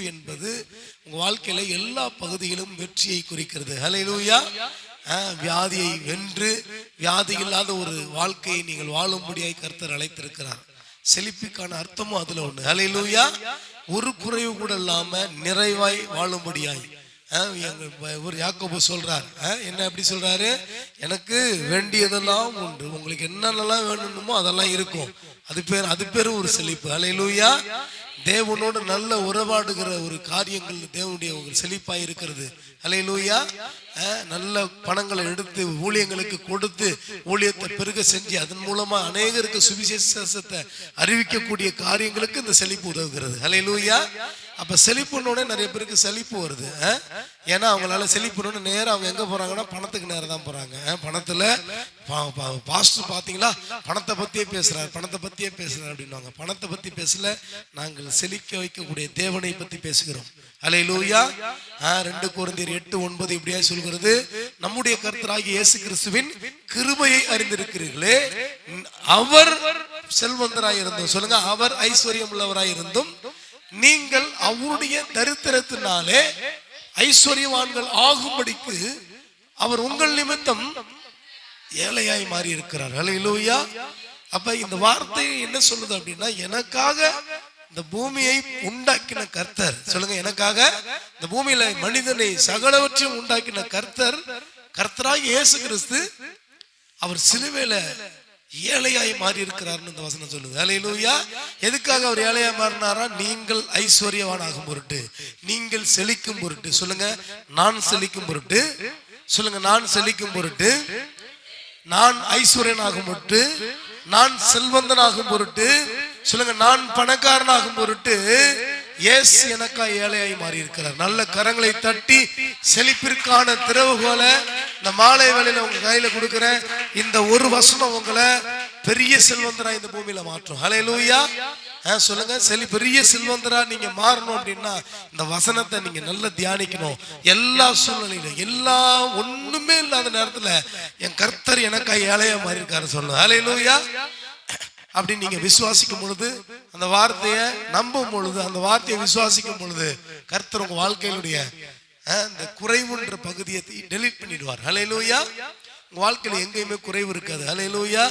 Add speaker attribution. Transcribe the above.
Speaker 1: செழிப்பு என்பது உங்க வாழ்க்கையில எல்லா பகுதியிலும் வெற்றியை குறிக்கிறது. ஹalleluya. ஆஹ், வியாதியை வென்று வியாதி இல்லாத ஒரு வாழ்க்கையை நீங்கள் வாழும்படியாய் கருத்தர் அழைத்திருக்கிறார். செழிப்புக்கான அர்த்தமும் அதுல ஒண்ணு ஹலையிலூயா ஒரு குறைவு கூட இல்லாம நிறைவாய் வாழும்படியாய். ஒரு யாக்கோபு சொல்றார். என்ன எப்படி சொல்றாரு? எனக்கு வேண்டியதெல்லாம் உண்டு. உங்களுக்கு என்னென்னலாம் வேணுமோ அதெல்லாம் இருக்கும். அது பேர் அது பேர் ஒரு செழிப்பு. அலையிலூயா தேவனோடு நல்ல உறவாடுகிற ஒரு காரியங்கள் தேவனுடைய ஒரு செழிப்பாக இருக்கிறது. அலை லூயா நல்ல பணங்களை எடுத்து ஊழியங்களுக்கு கொடுத்து ஊழியத்தை பெருக செஞ்சு அதன் மூலமா அநேகருக்கு சுவிசேஷத்தை அறிவிக்கக்கூடிய காரியங்களுக்கு இந்த செழிப்பு உதவுகிறது. ஹalleluya அப்ப செழிப்புன்னோட நிறைய பேருக்கு செழிப்பு வருது. அஹ்? ஏன்னா அவங்களால செழிப்பணும்னு நேரம் அவங்க எங்க போறாங்கன்னா பணத்துக்கு நேரம் தான் போறாங்க. அஹ்? பணத்துல பாஸ்டர் பாத்தீங்களா? பணத்தை பத்தியே பேசுறாரு பணத்தை பத்தியே பேசுறாரு அப்படின்னுவாங்க. பணத்தை பத்தி பேசல நாங்கள் செழிக்க வைக்கக்கூடிய தேவனை பத்தி பேசுகிறோம். அலை லூயா ரெண்டு குழந்தையர் எட்டு ஒன்பது இப்படியா சொல்கிறது. நம்முடைய கருத்தராகி இயேசு கிறிஸ்துவின் கிருபையை அறிந்திருக்கிறீர்களே. அவர் செல்வந்தராய் இருந்தும் சொல்லுங்க அவர் ஐஸ்வர்யம் உள்ளவராய் இருந்தும் நீங்கள் அவருடைய தரித்திரத்தினாலே ஐஸ்வர்யவான்கள் ஆகும்படிக்கு அவர் உங்கள் நிமித்தம் ஏழையாய் மாறி இருக்கிறார் அலையிலூயா அப்ப இந்த வார்த்தை என்ன சொல்லுது அப்படின்னா எனக்காக இந்த பூமியை உண்டாக்கின கர்த்தர் சொல்லுங்க எனக்காக இந்த பூமியில மனிதனை சகலவற்றையும் உண்டாக்கின கர்த்தர் கர்த்தராக இயேசு கிறிஸ்து அவர் சிலுவையில ஏழையாய் மாறி இருக்கிறார்னு இந்த வசனம் சொல்லுது. அலையிலூயா எதுக்காக அவர் ஏழையாய் மாறினாரா? நீங்கள் ஐஸ்வர்யவானாகும் பொருட்டு நீங்கள் செழிக்கும் பொருட்டு. சொல்லுங்க நான் செழிக்கும் பொருட்டு. சொல்லுங்க நான் செழிக்கும் பொருட்டு. நான் ஐஸ்வர்யனாகும் பொருட்டு. நான் செல்வந்தனாகும் பொருட்டு. சொல்லுங்க நான் பணக்காரனாகும் பொருட்டு. இயேசு எனக்கா ஏழையாய் மாறி இருக்கிறார் நல்ல கரங்களை தட்டி செழிப்பிற்கான திறவுகோல இந்த மாலை வேலையில உங்க கையில கொடுக்கிறேன். இந்த ஒரு வசனம் உங்களை பெரிய செல்வந்தரா இந்த பூமியில மாற்றும். ஹலே ஆ, சொல்லுங்க. செலி பெரிய செல்வந்தரா நீங்க மாறணும் அப்படின்னா இந்த வசனத்தை நீங்க நல்லா தியானிக்கணும். எல்லா சூழ்நிலையிலும் எல்லா ஒண்ணுமே இல்லாத நேரத்துல என் கர்த்தர் எனக்கா ஏழையா மாறி இருக்காரு சொல்லணும் ஹலே லூயா அப்படின்னு நீங்க விசுவாசிக்கும் பொழுது அந்த வார்த்தையை நம்பும் பொழுது அந்த வார்த்தையை விசுவாசிக்கும் பொழுது கர்த்தர் உங்க வாழ்க்கையிலுடைய இந்த குறைவுன்ற பகுதியை டெலீட் பண்ணிடுவார். ஹalleluya உங்க வாழ்க்கையில் எங்கேயுமே குறைவு இருக்காது. ஹalleluya